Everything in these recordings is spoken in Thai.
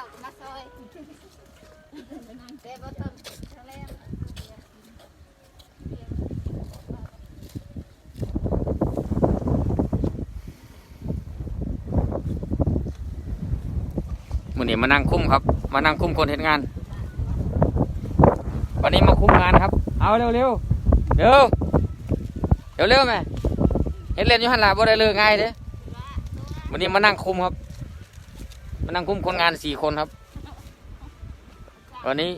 แต่บ่ต้องทะเลมื้อนี้มานั่งคุ้มครับ มานั่งคุ้มคนเฮ็ดงาน วันนี้มาคุ้มงานครับ เอาเร็วเร็วเร็วเร็วเร็วแม่เฮ็ดเล่นอยู่หั่นล่ะบ่ได้เลิกง่ายเด้วันนี้มานั่งคุมครับ มานั่งคุ้มคนงานสี่คนครับ วันนี้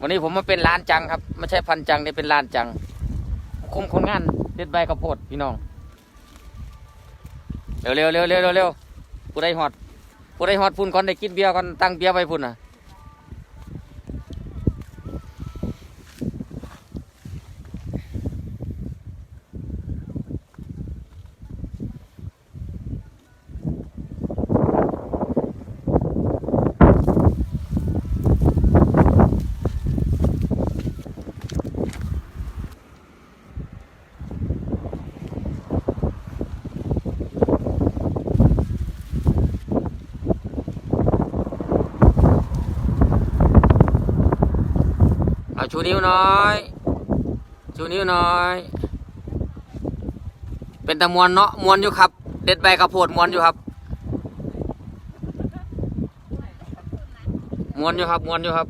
วันนี้ผมมาเป็นล้านจังครับไม่ใช่พันจังนี่เป็นล้านจัง คุ้มคนงานเด็ดใบกระโพดพี่น้องเร็วเร็วเร็วเร็วเร็วเร็วผู้ใดหอดผู้ใดหอดพุ่นก่อนได้กินเบียร์ก่อนตั้งเบียร์ไว้พุ่นอะ ชูนิ้วน้อย ชูนิ้วน้อย เป็นตะมวนเนาะมวนอยู่ครับ เด็ดใบกระโพดมวนอยู่ครับมวนอยู่ครับมวนอยู่ครับ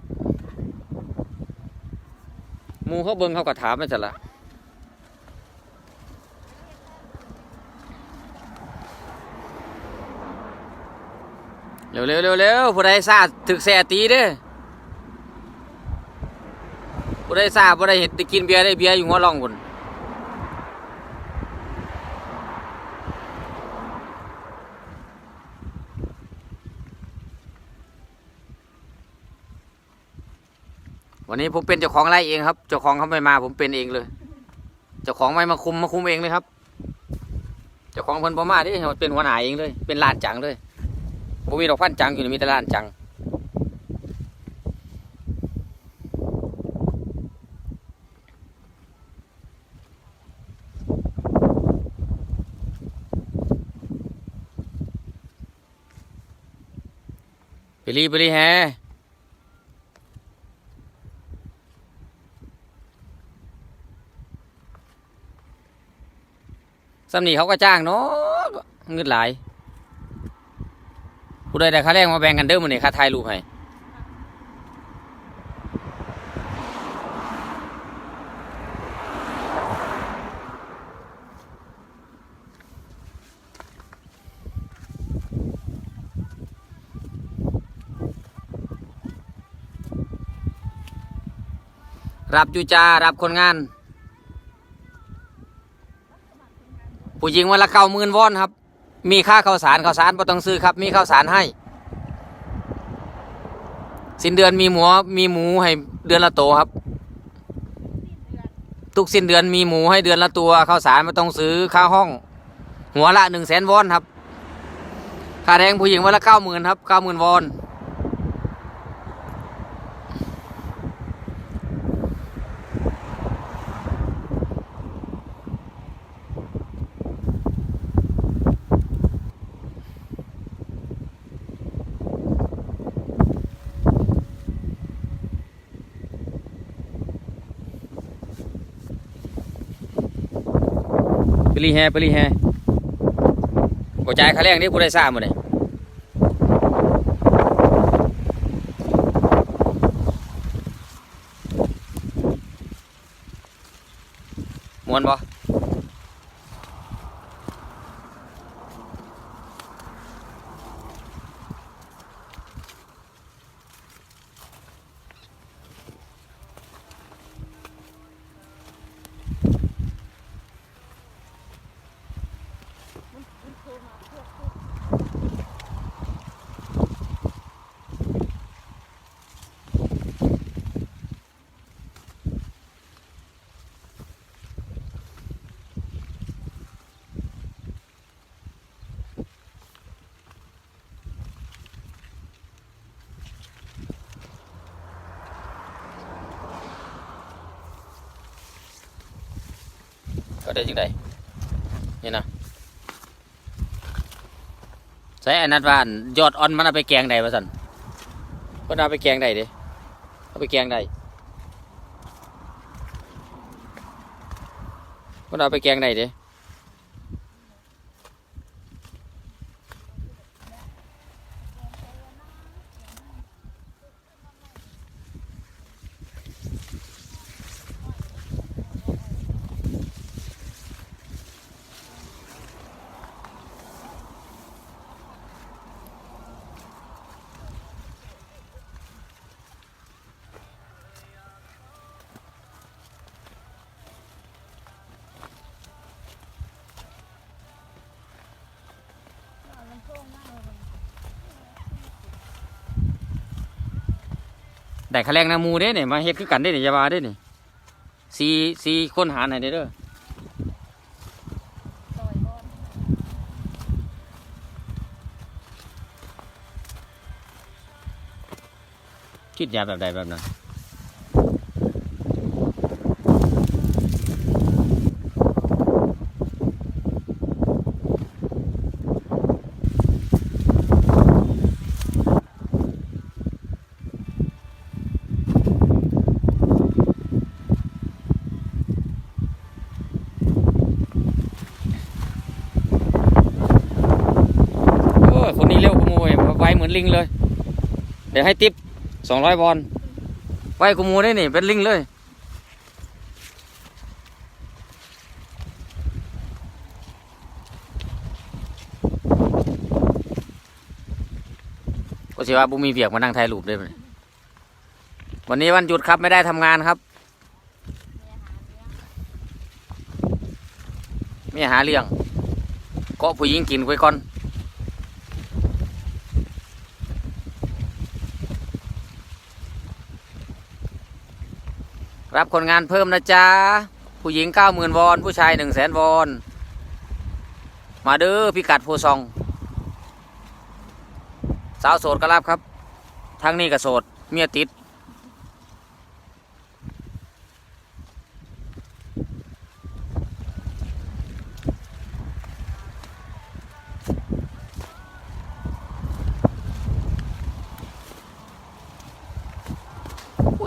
มูเขาเบิ่งเขาก็ถามไม่จัดละเร็วเร็วเร็วเร็วผู้ใดซาถึกแสตีเด้อ บ่ได้ทราบบ่ได้เห็นได้กินเบียร์ได้เบียร์อยู่หัวร่องพุ่นวันนี้ผมเป็นเจ้าของไร่เองครับ เจ้าของเขาไม่มาผมเป็นเองเลย เจ้าของไม่มาคุมมาคุมเองเลยครับ เจ้าของเพิ่นบ่มาเดิเป็นหัวหน้าเองเลย เป็นลานจังเลยบ่มีดอกพันจังอยู่นี่มีแต่ลานจัง ไปรีไปรีแฮสำนีเขาก็จ้างเนาะเงินหลายผู้ใดได้ค่าแรงมาแบ่งกันเด้อมันนี่ค่าถ่ายรูปให้ รับอยู่จ้ารับคนงาน ผู้หญิงวันละเก้าหมื่นวอนครับ มีค่าข้าวสารข้าวสารบ่ต้องซื้อครับ มีข้าวสารให้ สิ้นเดือนมีหมูมีหมูให้เดือนละโตวครับ ทุกสิ้นเดือนมีหมูให้เดือนละตัวข้าวสารไม่ต้องซื้อค่าห้อง หัวละหนึ่งแสนวอนครับ ค่าแรงผู้หญิงวันละเก้าหมื่นครับเก้าหมื่นวอน ปรีแฮปรีแฮบ่จ่ายค่าแรงนี่ผู้ได้ทราบหมดเลยมวนบ่ ได้จังไดนี่นะใช้อันนั้นว่านยอดอ่อนมันเอาไปแกงได้ป่ะสันก็เอาไปแกงได้เด้เอาไปแกงได้ก็เอาไปแกงได้เด้ ได้คะแนนนามูได้เนี่ยมาเฮ็ดคือกันได้เนี่ยยาบาได้เนี่ยสีสี่คนหารให้เด้อเด้อคิดยาแบบใดแบบนั้นโอ้ยคนนี้เร็วขโมยไวเหมือน ลิงเลย เดี๋ยวให้ติปสองร้อยบอลไว้กูมูได้นี่ เป็นลิงเลย ก็สิว่าบุมีเบียกมานั่งถ่ายรูปได้ไหมวันนี้วันหยุดครับไม่ได้ทำงานครับ ไม่หาเลี้ยงเก็ผู้หญิงกินไว้ก่อน รับคนงานเพิ่มนะจ๊ะ ผู้หญิงเก้าหมื่นวอน ผู้ชายหนึ่งแสนวอน มาเด้อพิกัดโพซอง สาวโสดก็รับครับ ทั้งนี้ก็โสด เมียติด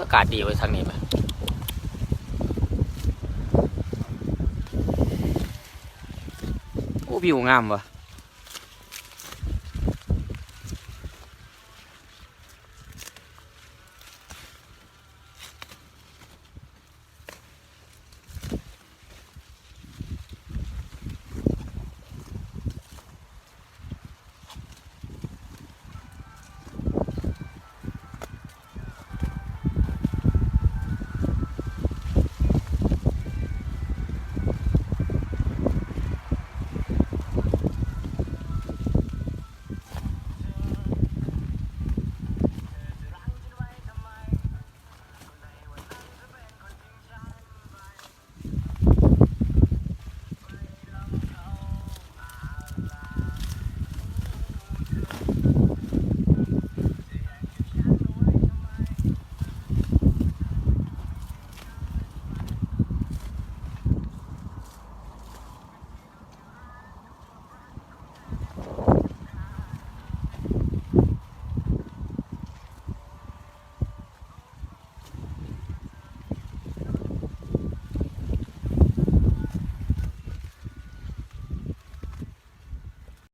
อากาศดีไว้ยทางนี้ไหม โอ้ วิวงามวะ